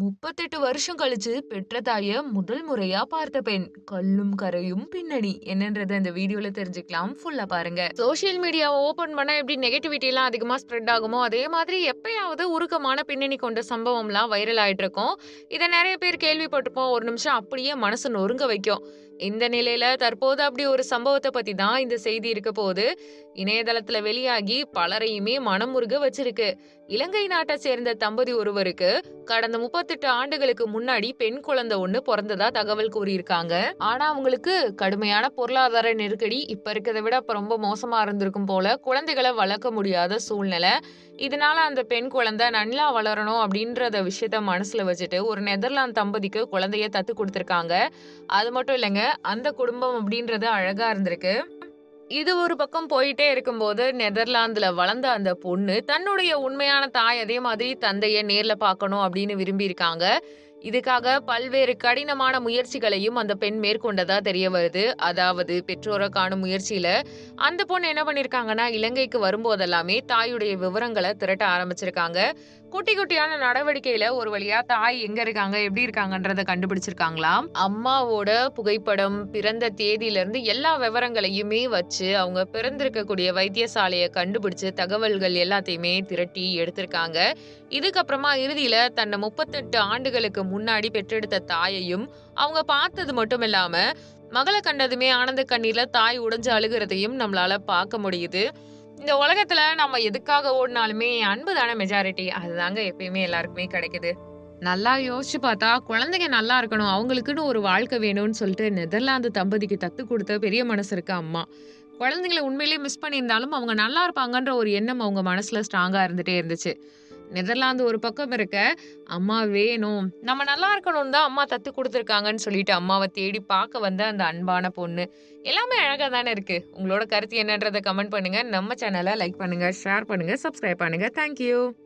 முப்பத்தெட்டு வருஷம் கழிச்சு பெற்ற தாய முதல் முறையா பார்த்த பெண். கல்லும் கரையும் பின்னணி. என்னன்றத இந்த வீடியோல தெரிஞ்சுக்கலாம். ஃபுல்லா பாருங்க. சோஷியல் மீடியாவை ஓபன் பண்ணா எப்படி நெகட்டிவிட்டி எல்லாம் அதிகமா ஸ்ப்ரெட் ஆகுமோ அதே மாதிரி எப்பயாவது உருக்கமான பின்னணி கொண்ட சம்பவம்லாம் வைரல் ஆயிட்டு இருக்கும் இதை நிறைய பேர் கேள்விப்பட்டிருப்போம். ஒரு நிமிஷம் அப்படியே மனசு நொறுங்க வைக்கும். இந்த நிலையில தற்போது அப்படி ஒரு சம்பவத்தை பத்தி தான் இந்த செய்தி இருக்க போது இணையதளத்துல வெளியாகி பலரையுமே மனமுருக வச்சிருக்கு. இலங்கை நாட்டை சேர்ந்த தம்பதி ஒருவருக்கு கடந்த முப்பது முப்பத்தெட்டு ஆண்டுகளுக்கு முன்னாடி பெண் குழந்தை ஒண்ணு பிறந்ததா தகவல் கூறியிருக்காங்க. ஆனா அவங்களுக்கு கடுமையான பொருளாதார நெருக்கடி இப்ப இருக்கிறத விட அப்ப ரொம்ப மோசமா இருந்திருக்கும் போல குழந்தைகளை வளர்க்க முடியாத சூழ்நிலை. இதனால அந்த பெண் குழந்தை நல்லா வளரணும் அப்படின்றத விஷயத்த மனசுல வச்சுட்டு ஒரு நெதர்லாந்து தம்பதிக்கு குழந்தைய தத்து கொடுத்துருக்காங்க. அது மட்டும் இல்லைங்க அந்த குடும்பம் அப்படின்றது அழகா இருந்திருக்கு. இது ஒரு பக்கம் போயிட்டே இருக்கும்போது நெதர்லாந்துல வளர்ந்த அந்த பொண்ணு தன்னுடைய உண்மையான தாய் அதே மாதிரி தந்தைய நேர்ல பார்க்கணும் அப்படின்னு விரும்பி இருக்காங்க இதுக்காக பல்வேறு கடினமான முயற்சிகளையும் அந்த பெண் மேற்கொண்டதா தெரிய வருது. அதாவது பெற்றோரை காணும் முயற்சியில அந்த பொண்ணு என்ன பண்ணிருக்காங்கன்னா இலங்கைக்கு வரும்போதெல்லாமே தாயுடைய விவரங்களை திரட்ட ஆரம்பிச்சிருக்காங்க. குட்டி குட்டியான நடவடிக்கையில ஒரு வழியா தாய் எங்க இருக்காங்க எப்படி இருக்காங்கன்றத கண்டுபிடிச்சிருக்காங்களாம் அம்மாவோட புகைப்படம் பிறந்த தேதியில இருந்து எல்லா விவரங்களையுமே வச்சு அவங்க பிறந்திருக்கக்கூடிய வைத்தியசாலையை கண்டுபிடிச்சு தகவல்கள் எல்லாத்தையுமே திரட்டி எடுத்திருக்காங்க. இதுக்கப்புறமா இறுதியில தன்னை முப்பத்தெட்டு ஆண்டுகளுக்கு முன்னாடி பெற்றெடுத்த தாயையும் அவங்க பார்த்தது மட்டும் இல்லாம மகளை கண்டதுமே ஆனந்த கண்ணீர்ல தாய் உடைஞ்சு அழுகிறதையும் நம்மளால பார்க்க முடியுது. இந்த உலகத்துல நம்ம எதுக்காக ஓடினாலுமே அன்பு தானே மெஜாரிட்டி அதுதாங்க எப்பயுமே எல்லாருக்குமே கிடைக்குது. நல்லா யோசிச்சு பார்த்தா குழந்தைங்க நல்லா இருக்கணும் அவங்களுக்குன்னு ஒரு வாழ்க்கை வேணும்னு சொல்லிட்டு நெதர்லாந்து தம்பதிக்கு தத்து கொடுத்த பெரிய மனசு இருக்க அம்மா. குழந்தைங்களை உண்மையிலேயே மிஸ் பண்ணியிருந்தாலும் அவங்க நல்லா இருப்பாங்கன்ற ஒரு எண்ணம் அவங்க மனசுல ஸ்ட்ராங்கா இருந்துட்டே இருந்துச்சு. நெதர்லாந்து ஒரு பக்கம் இருக்க அம்மா வேணும் நம்ம நல்லா இருக்கணும்னு தான் அம்மா தத்து கொடுத்துருக்காங்கன்னு சொல்லிட்டு அம்மாவை தேடி பார்க்க வந்த அந்த அன்பான பொண்ணு. எல்லாமே அழகாக தானே இருக்கு. உங்களோட கருத்து என்னன்றதை கமெண்ட் பண்ணுங்க. நம்ம சேனலை லைக் பண்ணுங்க ஷேர் பண்ணுங்க சப்ஸ்கிரைப் பண்ணுங்க. தேங்க்யூ